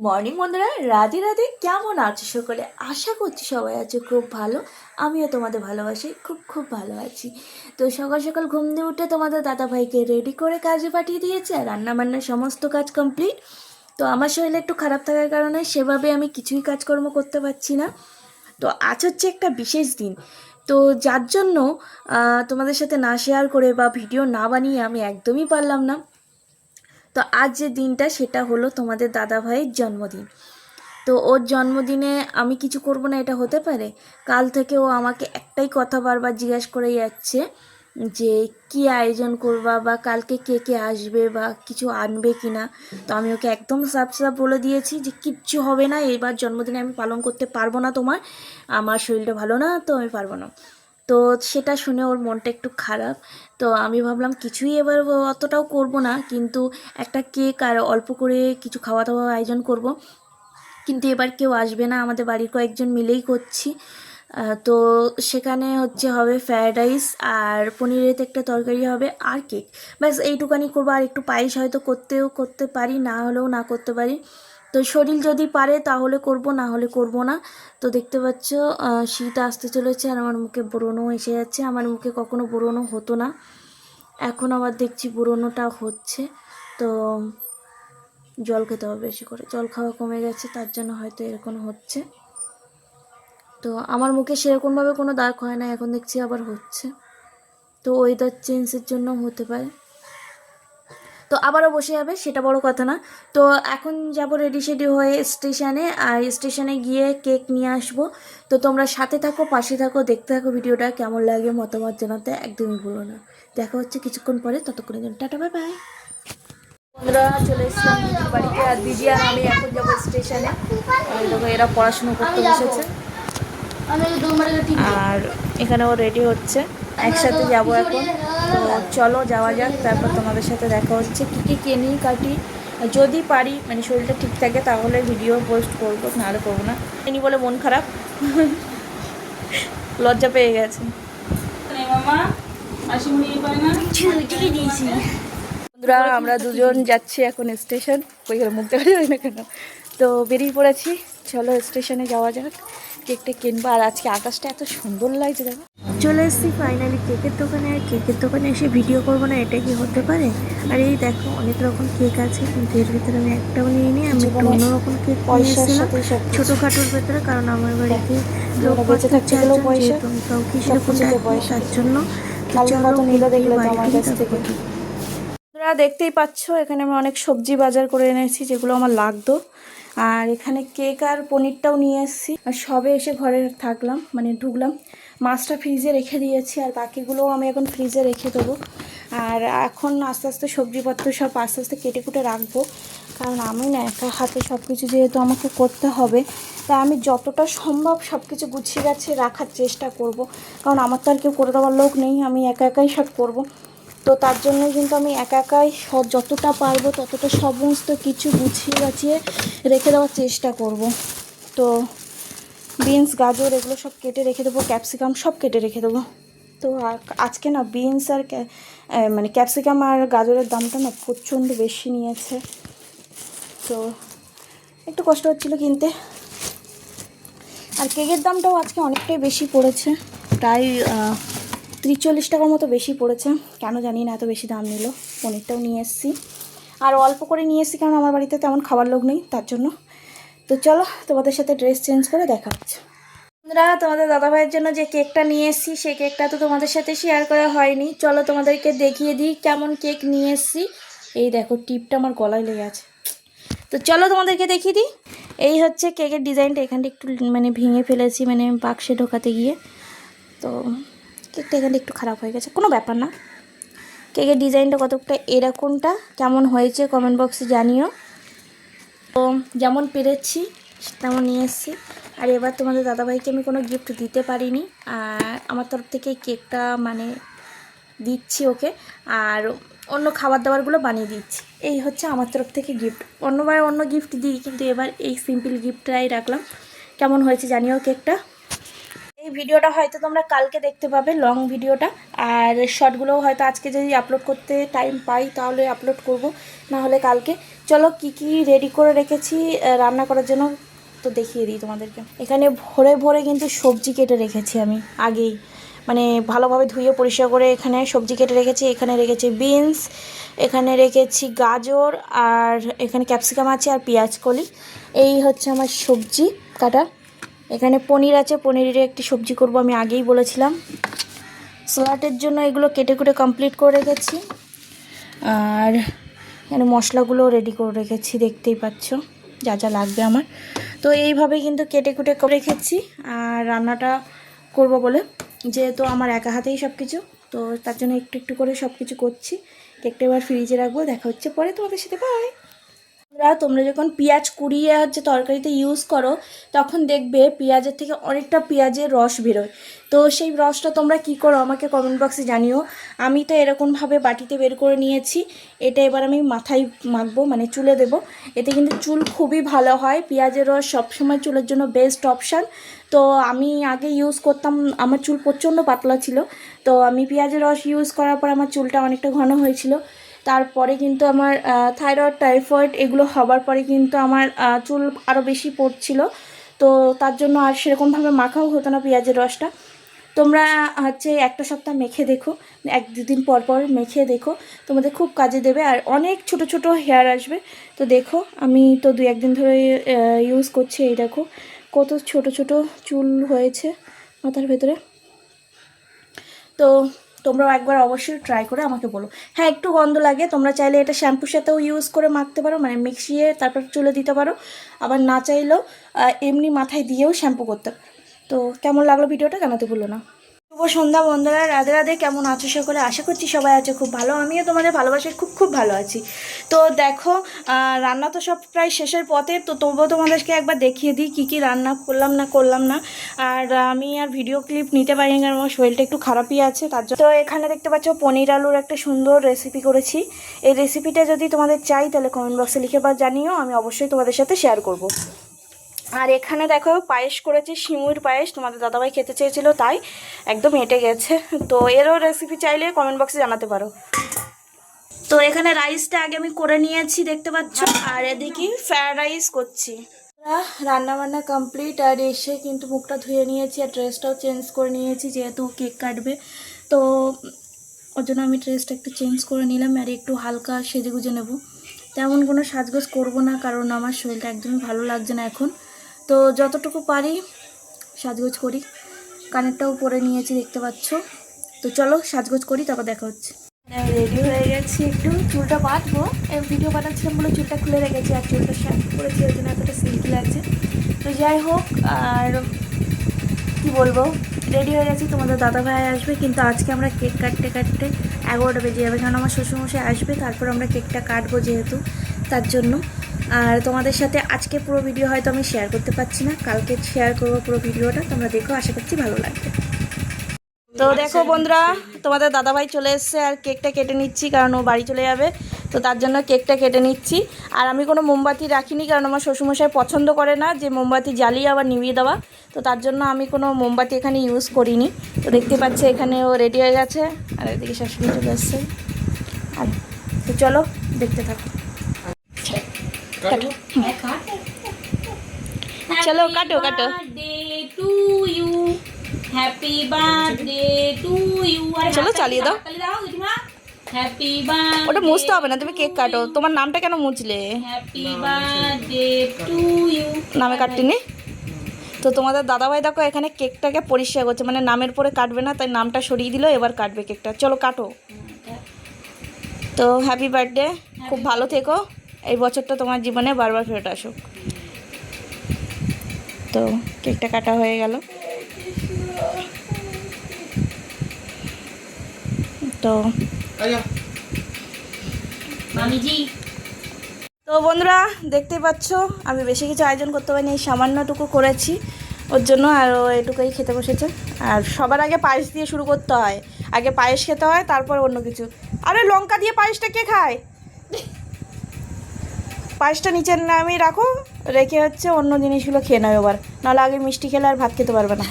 Morning বন্ধুরা। রাধে রাধে। কেমন আছো সকলে? আশা করছি সবাই আছে খুব ভালো। আমিও তোমাদের ভালোবাসি খুব খুব ভালো আছি। তো সকাল সকাল ঘুম দিয়ে উঠে তোমাদের দাদা ভাইকে রেডি করে কাজে পাঠিয়ে দিয়েছে আর রান্না বান্নার সমস্ত কাজ কমপ্লিট তো আমার শরীর একটু খারাপ থাকার কারণে সেভাবে আমি কিছুই কাজকর্ম করতে পারছি না। তো আজ হচ্ছে একটা বিশেষ দিন। তো যার জন্য তোমাদের সাথে না শেয়ার করে বা ভিডিও না বানিয়ে আমি একদমই পারলাম না। তো আজ যে দিনটা, সেটা হলো তোমাদের দাদা ভাইয়ের জন্মদিন। তো ওর জন্মদিনে আমি কিছু করব না, এটা হতে পারে? কাল থেকে ও আমাকে একটাই কথা বারবার জিজ্ঞাসা করে যাচ্ছে যে, কি আয়োজন করবা বা কালকে কে কে আসবে বা কিছু আনবে কি না? তো আমি ওকে একদম সাফ সাফ বলে দিয়েছি যে, কিচ্ছু হবে না, এবার জন্মদিনে আমি পালন করতে পারব না তোমার। আমার শরীরটা ভালো না, তো আমি পারব না। তো সেটা শুনে ওর মনটা একটু খারাপ। তো আমি ভাবলাম কিছুই এবার অতটাও করব না, কিন্তু একটা কেক আর অল্প করে কিছু খাওয়া দাওয়া আয়োজন করব। কিন্তু এবার কেউ আসবে না, আমাদের বাড়ির কয়েকজন মিলেই করছি। তো সেখানে হচ্ছে হবে ফ্রায়েড রাইস আর পনিরের একটা তরকারি হবে আর কেক ব্যাস, এইটুকানি করব, আর একটু পায়েস হয়তো করতেও, করতে পারি, না হলেও না করতে পারি। তো শরীর যদি পারে তাহলে করব, না হলে করব না। তো দেখতে পাচ্ছ শীত আসতে চলেছে আর আমার মুখে ব্রণও এসে যাচ্ছে। আমার মুখে কখনো ব্রণও হতো না। এখন আবার দেখছি ব্রণটা হচ্ছে। তো জল খেতে হবে বেশি করে। জল খাওয়া কমে গেছে, তার জন্য হয়তো এরকম হচ্ছে। তো আমার মুখে সেরকমভাবে কোনো দাগ হয় না, এখন দেখছি আবার হচ্ছে। তো ওয়েদার চেঞ্জের জন্য হতে পারে। তো আবারও বসে যাবে, সেটা বড় কথা না। তো এখন যাব রেডি সেডি হয়ে স্টেশনে আর স্টেশনে গিয়ে কেক নিয়ে আসব। তো তোমরা সাথে থাকো, পাশে থাকো, দেখতে থাকো ভিডিওটা, কেমন লাগে, মতামত জানাতে একদমই ভুলো না। দেখা হচ্ছে কিছুক্ষণ পরে, ততক্ষণের জন্য টাটা বাই বাই বন্ধুরা, চলে এসেছিলাম বাড়িতে, আর দিদি আর আমি এখন যাব স্টেশনে এরা পড়াশুনো করতে বসেছে। আর এখানে ও রেডি হচ্ছে। একসাথে যাব এখন। তো চলো যাওয়া যাক। তারপর তোমাদের সাথে দেখা হচ্ছে। কী কী কেনি কাটি যদি পারি মানে শরীরটা ঠিক থাকে তাহলে ভিডিও পোস্ট করব নাহলে করব না। এনি বলে মন খারাপ। লজ্জা পেয়ে গেছে। বন্ধুরা আমরা দুজন যাচ্ছি এখন স্টেশন ওই ঘরে মুখ দেখা যায় না কেন? তো বেরিয়ে পড়েছি। চলো স্টেশনে যাওয়া যাক। কেকটা কিনবো আর আজকে আকাশটা এত সুন্দর লাগছে দেখো। চলে এসেছি ফাইনালি কেকের দোকানে আর কেকের দোকানে এসে ভিডিও করব না এটা কি হতে পারে? আর এই দেখো অনেক রকম কেক আছে কিন্তু এর ভিতরে আমি একটাও নিয়ে নিই আমি একটা অন্যরকম কেক নিয়েছিলাম ছোটোখাটোর ভেতরে কারণ আমার বাড়িতে লোক বেঁচে পয়সা, কাউকে সেরকম পয়সা। তার জন্য। দেখতেই পাচ্ছ এখানে আমি অনেক সবজি বাজার করে এনেছি যেগুলো আমার লাগতো। আর এখানে কেক আর পনিরটাও নিয়ে এসেছি। আর সবে এসে ঘরে থাকলাম মানে ঢুকলাম। মাছটা ফ্রিজে রেখে দিয়েছি আর বাকিগুলোও আমি এখন ফ্রিজে রেখে দেবো। আর এখন আস্তে আস্তে সবজিপত্র সব আস্তে আস্তে কেটে কুটে রাখব। কারণ আমি না একা হাতে সব কিছু যেহেতু আমাকে করতে হবে তা আমি যতটা সম্ভব সব কিছু গুছিয়ে গাছিয়ে রাখার চেষ্টা করব। কারণ আমার তো আর কেউ করে দেওয়ার লোক নেই, আমি একা একাই সব করব। তো তার জন্য কিন্তু আমি একা একাই সব যতটা পারব ততটা সমস্ত কিছু গুছিয়ে গাছিয়ে রেখে দেওয়ার চেষ্টা করব। তো বিনস, গাজর এগুলো সব কেটে রেখে দেবো, ক্যাপসিকাম সব কেটে রেখে দেবো। তো আজকে না বিনস আর মানে ক্যাপসিকাম আর গাজরের দামটা না প্রচণ্ড বেশি নিয়েছে। তো একটু কষ্ট হচ্ছিল কিনতে। আর কেকের দামটাও আজকে অনেকটাই বেশি পড়েছে। প্রায় ত্রিশ চল্লিশ টাকার মতো বেশি পড়েছে। কেন জানি না, এত বেশি দাম নিল। পনিরটাও নিয়ে এসেছি। আর অল্প করে নিয়ে এসেছি কারণ আমার বাড়িতে তেমন খাবার লোক নেই, তার জন্য। তো চলো, তোমাদের সাথে ড্রেস চেঞ্জ করে দেখা হচ্ছে। বন্ধুরা, তোমাদের দাদাভাইয়ের জন্য যে কেকটা নিয়ে এসেছি, সেই কেকটা তো তোমাদের সাথে শেয়ার করা হয়নি। চলো, তোমাদেরকে দেখিয়ে দিই কেমন কেক নিয়ে এসেছি। এই দেখো, টিপটা আমার গলায় লেগে আছে। তো চলো, তোমাদেরকে দেখিয়ে দিই। এই হচ্ছে কেকের ডিজাইনটা। এখানটা একটু মানে ভেঙে ফেলেছি মানে বাক্সে ঢোকাতে গিয়ে। তো কেকটা এখানে একটু খারাপ হয়ে গেছে। কোনো ব্যাপার না। কেকের ডিজাইনটা কতটা এরকমটা, কেমন হয়েছে কমেন্ট বক্সে জানিও। তো যেমন পেরেছি, তেমন নিয়ে এসেছি। আর এবার তোমাদের দাদাভাইকে আমি কোনো গিফট দিতে পারিনি। আর আমার তরফ থেকে কেকটা মানে দিচ্ছি ওকে। আর অন্য খাবার দাবারগুলো বানিয়ে দিচ্ছি। এই হচ্ছে আমার তরফ থেকে গিফট অন্যবার অন্য গিফট দিই, কিন্তু এবার এই সিম্পল গিফটটাই রাখলাম। কেমন হয়েছে জানিও কেকটা? ভিডিওটা হয়তো তোমরা কালকে দেখতে পাবে লং ভিডিওটা। আর শর্টগুলো হয়তো আজকে যদি আপলোড করতে টাইম পাই, তাহলে আপলোড করব, না হলে কালকে। চলো, কি কি রেডি করে রেখেছি রান্না করার জন্য তো দেখিয়ে দিই তোমাদেরকে। এখানে ভরে ভরে কিন্তু সবজি কেটে রেখেছি আমি, আগেই। মানে ভালোভাবে ধুয়ে পরিষ্কার করে এখানে সবজি কেটে রেখেছি, এখানে রেখেছি বিনস এখানে রেখেছি গাজর, আর এখানে ক্যাপসিকাম আছে আর পেঁয়াজ কলি। এই হচ্ছে আমার সবজি কাটা এখানে পনির আছে, পনিরের একটি সবজি করব, আমি আগেই বলেছিলাম। স্যালাডের জন্য এগুলো কেটে কুটে কমপ্লিট করে রেখেছি। আর এখানে মশলাগুলো রেডি করে রেখেছি, দেখতেই পাচ্ছ, যা যা লাগবে আমার। তো এইভাবে কিন্তু কেটে কুটে রেখেছি, আর রান্নাটা করব বলে। যেহেতু আমার একা হাতেই সব কিছু তো তার জন্য একটু একটু করে সব কিছু করছি। কেকটা এবার ফ্রিজে রাখব, দেখা হচ্ছে পরে তোমাদের সাথে বাই বন্ধুরা, তোমরা যখন পেঁয়াজ কুড়িয়ে হচ্ছে তরকারিতে ইউজ করো তখন দেখবে পেঁয়াজের থেকে অনেকটা পেঁয়াজের রস বেরোয়। তো সেই রসটা তোমরা কি করো আমাকে কমেন্ট বক্সে জানিও। আমি তো এরকমভাবে বাটিতে বের করে নিয়েছি। এটা এবার আমি মাথায় মাখবো মানে চুলে দেব। এতে কিন্তু চুল খুবই ভালো হয়। পেঁয়াজের রস সবসময় চুলের জন্য বেস্ট অপশান তো আমি আগে ইউজ করতাম আমার চুল প্রচণ্ড পাতলা ছিল। তো আমি পেঁয়াজের রস ইউজ করার পর আমার চুলটা অনেকটা ঘন হয়েছিল। তারপরে কিন্তু আমার থাইরয়েড, টাইফয়েড এগুলো হবার পরে কিন্তু আমার চুল আরও বেশি পড়ছিল। তো তার জন্য আর সেরকমভাবে মাখাও হতো না পেঁয়াজের রসটা। তোমরা হচ্ছে একটা সপ্তাহ মেখে দেখো, এক দুদিন পর পর মেখে দেখো। তোমাদের খুব কাজে দেবে আর অনেক ছোট ছোট হেয়ার আসবে। তো দেখো, আমি তো দু একদিন ধরে ইউজ করছি এই দেখো। কত ছোট ছোট চুল হয়েছে মাথার ভেতরে। তো তোমরাও একবার অবশ্যই ট্রাই করে আমাকে বলো। হ্যাঁ একটু গন্ধ লাগে, তোমরা চাইলে এটা শ্যাম্পুর সাথেও ইউজ করে মাখতে পারো মানে মিক্সিয়ে তারপর চুলে দিতে পারো। আবার না চাইলেও এমনি মাথায় দিয়েও শ্যাম্পু করতে পারো। তো কেমন লাগল ভিডিওটা জানাতে ভুলো না। শুভ সন্ধ্যা বন্ধুরা, রাধে রাধে, কেমন আছো সকলে? আশা করছি সবাই আছে খুব ভালো। আমিও তোমাদের ভালোবাসায় খুব খুব ভালো আছি। তো দেখো রান্না তো সব প্রায় শেষের পথে, তো তবুও তোমাদেরকে একবার দেখিয়ে দিই কী কী রান্না করলাম না করলাম না। আর আমি আর ভিডিও ক্লিপ নিতে পারিনি কারণ আমার শরীরটা একটু খারাপই আছে, তার জন্য। তো এখানে দেখতে পাচ্ছ, পনির আলুর একটা সুন্দর রেসিপি করেছি। এই রেসিপিটা যদি তোমাদের চাই, তাহলে কমেন্ট বক্সে লিখে বা জানিও, আমি অবশ্যই তোমাদের সাথে শেয়ার করব। আর এখানে দেখো পায়েস করেছি, শিমুর পায়েস, তোমাদের দাদাভাই খেতে চেয়েছিল, তাই একদম হেঁটে গেছে। তো এরও রেসিপি চাইলে কমেন্ট বক্সে জানাতে পারো। তো এখানে রাইসটা আগে আমি করে নিয়েছি, দেখতে পাচ্ছ? আর এদিকে ফ্রায়েড রাইস করছি। রান্না বান্না কমপ্লিট আর এসে কিন্তু মুখটা ধুয়ে নিয়েছি, আর ড্রেসটাও চেঞ্জ করে নিয়েছি, যেহেতু কেক কাটবে। তো ওর জন্য আমি ড্রেসটা একটু চেঞ্জ করে নিলাম, আর একটু হালকা সেজে গুজে নেব। তেমন কোনো সাজগোজ করব না, কারণ আমার শরীরটা একদমই ভালো লাগছে না এখন। তো যতটুকু পারি সাজগোজ করি। কানেরটাও পরে নিয়েছি, দেখতে পাচ্ছ। তো চলো সাজগোজ করি, তারপর দেখা হচ্ছে। রেডি হয়ে গেছি একটু। চুলটা বাঁধবো। ভিডিও বানাচ্ছিলাম বলে চুলটা খুলে রেখেছি আর চুলটা শ্যাম্পু করেছি, ওই জন্য এতটা সিল্কি লাগছে তো যাই হোক, আর কি বলব? রেডি হয়ে গেছি। তোমাদের দাদা ভাই আসবে, কিন্তু আজকে আমরা কেক কাটতে কাটতে এগারোটা বেজে যাবে। কারণ আমার শ্বশুরমশাই আসবে, তারপর আমরা কেকটা কাটবো যেহেতু, তার জন্য। আর তোমাদের সাথে আজকে পুরো ভিডিও হয়তো আমি শেয়ার করতে পারছি না। কালকে শেয়ার করব পুরো ভিডিওটা। তোমরা দেখো, আশা করছি ভালো লাগবে। তো দেখো বন্ধুরা, তোমাদের দাদাভাই চলে এসছে আর কেকটা কেটে নিচ্ছি, কারণ ও বাড়ি চলে যাবে। তো তার জন্য কেকটা কেটে নিচ্ছি। আর আমি কোনো মোমবাতি রাখিনি, কারণ আমার শ্বশুরমশাই পছন্দ করে না যে মোমবাতি জ্বালিয়ে আবার নিভিয়ে দেওয়া। তো তার জন্য আমি কোনো মোমবাতি এখানে ইউজ করিনি। তো দেখতে পাচ্ছি এখানে ও রেডি হয়ে গেছে। আর এদিকে শাশুড়ি চলে এসছে। আর তো চলো, দেখতে থাকো। কাটো। চলো কাটো কাটো। To you happy birthday to you চলো, চালিয়ে দাও। দাও হ্যাপি বার্থডে ওটা মুছতে হবে না তুমি কেক কাটো। তোমার নামটা কেন মুছলে? হ্যাপি বার্থডে টু ইউ নামে কাটটিনি তো তোমাদের দাদাভাই দেখো এখানে কেকটাকে পরিষ্কার করছে। মানে নামের পরে কাটবে না তাই নামটা সরিয়ে দিল এবার কাটবে কেকটা। চলো কাটো। তো হ্যাপি বার্থডে খুব ভালো থেকো। এই বছরটা তোমার জীবনে বারবার ফেরত আসুক। তো কেকটা কাটা হয়ে গেল। তো তো বন্ধুরা দেখতেই পাচ্ছ আমি বেশি কিছু আয়োজন করতে পারিনি এই সামান্যটুকু করেছি। ওর জন্য আর এটুকুই খেতে বসেছে। আর সবার আগে পায়েস দিয়ে শুরু করতে হয়। আগে পায়েস খেতে হয় তারপর অন্য কিছু। আরে লঙ্কা দিয়ে পায়েসটা কে খায়? পায়েসটা নিচের নামে রাখো, রেখে হচ্ছে অন্য জিনিসগুলো খেয়ে নেবে এবার। নাহলে আগে মিষ্টি খেলে আর ভাত খেতে পারবে না।